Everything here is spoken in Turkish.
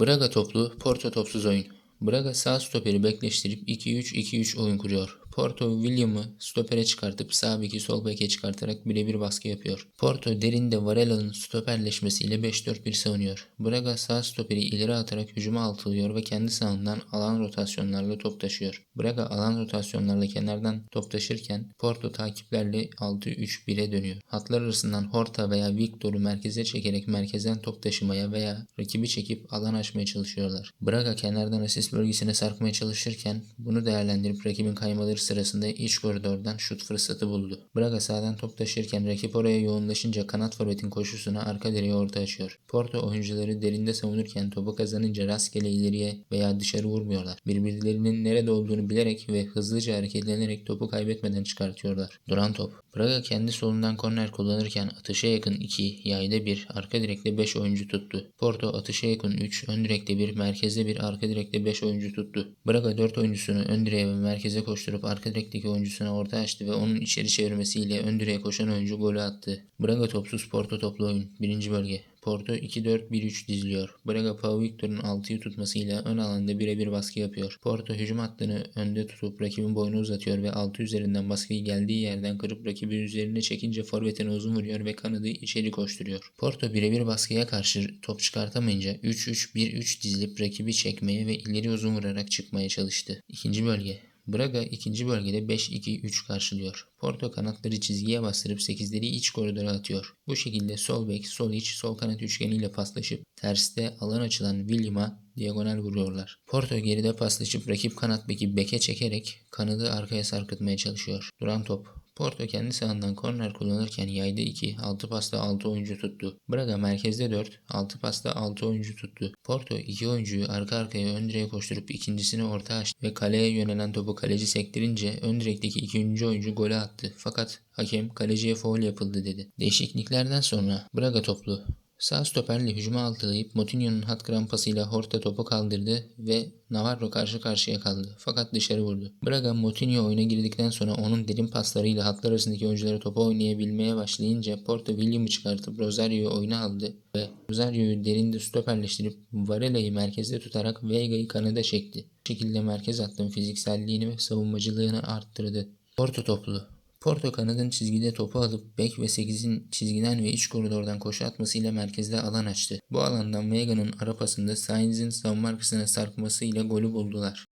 Braga toplu, Porto topsuz oyun. Braga sağ stoperi bekleştirip 2-3-2-3 oyun kuruyor. Porto William'ı stopere çıkartıp sağ beki sol beke çıkartarak birebir baskı yapıyor. Porto derinde Varela'nın stoperleşmesiyle 5-4-1 savunuyor. Braga sağ stoperi ileri atarak hücuma altılıyor ve kendi sağından alan rotasyonlarla top taşıyor. Braga alan rotasyonlarla kenardan top taşırken Porto takiplerle 6-3-1'e dönüyor. Hatlar arasından Horta veya Victor'u merkeze çekerek merkezden top taşımaya veya rakibi çekip alan açmaya çalışıyorlar. Braga kenardan asist bölgesine sarkmaya çalışırken bunu değerlendirip rakibin kaymaları sırasında iç koridordan şut fırsatı buldu. Braga sağdan top taşırken rakip oraya yoğunlaşınca kanat forvetin koşusuna arka direğe orta açıyor. Porto oyuncuları derinde savunurken topu kazanınca rastgele ileriye veya dışarı vurmuyorlar. Birbirlerinin nerede olduğunu bilerek ve hızlıca hareketlenerek topu kaybetmeden çıkartıyorlar. Duran top. Braga kendi solundan korner kullanırken atışa yakın 2, yayda 1, arka direkte 5 oyuncu tuttu. Porto atışa yakın 3, ön direkte 1, merkezde 1, arka direkte 5 oyuncu tuttu. Braga 4 oyuncusunu ön direğe ve merkeze koşturup arka direkteki oyuncusuna orta açtı ve onun içeri çevirmesiyle ön direğe koşan oyuncu golü attı. Braga topsuz Porto toplu oyun. 1. bölge. Porto 2-4-1-3 diziliyor. Braga Pau Victor'un 6'yı tutmasıyla ön alanda birebir baskı yapıyor. Porto hücum hattını önde tutup rakibin boyunu uzatıyor ve 6 üzerinden baskıyı geldiği yerden kırıp rakibin üzerine çekince forvetine uzun vuruyor ve kanadı içeri koşturuyor. Porto birebir baskıya karşı top çıkartamayınca 3-3-1-3 dizilip rakibi çekmeye ve ileri uzun vurarak çıkmaya çalıştı. İkinci bölge. Braga ikinci bölgede 5-2-3 karşılıyor. Porto kanatları çizgiye bastırıp 8'leri iç koridora atıyor. Bu şekilde sol bek, sol iç, sol kanat üçgeniyle paslaşıp terste alan açılan William'a diagonal vuruyorlar. Porto geride paslaşıp rakip kanat beki beke çekerek kanadı arkaya sarkıtmaya çalışıyor. Duran top. Porto kendi sahandan korner kullanırken yayda 2, 6 pasta 6 oyuncu tuttu. Braga merkezde 4, 6 pasta 6 oyuncu tuttu. Porto 2 oyuncuyu arka arkaya ön direğe koşturup ikincisini orta açtı ve kaleye yönelen topu kaleci sektirince ön direkteki ikinci oyuncu golü attı. Fakat hakem kaleciye foul yapıldı dedi. Değişikliklerden sonra Braga toplu Sağ stoperle hücuma altılayıp Moutinho'nun hat krampasıyla Horta topu kaldırdı ve Navarro karşı karşıya kaldı. Fakat dışarı vurdu. Braga Moutinho oyuna girdikten sonra onun derin paslarıyla hatlar arasındaki oyunculara topu oynayabilmeye başlayınca Porto William'ı çıkartıp Rosario'yu oyuna aldı ve Rosario'yu derinde stoperleştirip Varela'yı merkezde tutarak Vega'yı kanada çekti. Bu şekilde merkez hattın fizikselliğini ve savunmacılığını arttırdı. Porto toplu. Porto kanadın çizgide topu alıp bek ve 8'in çizgiden ve iç koridordan koşu atmasıyla merkezde alan açtı. Bu alandan Vega'nın ara pasında Sainz'in savunma arkasına sarkmasıyla golü buldular.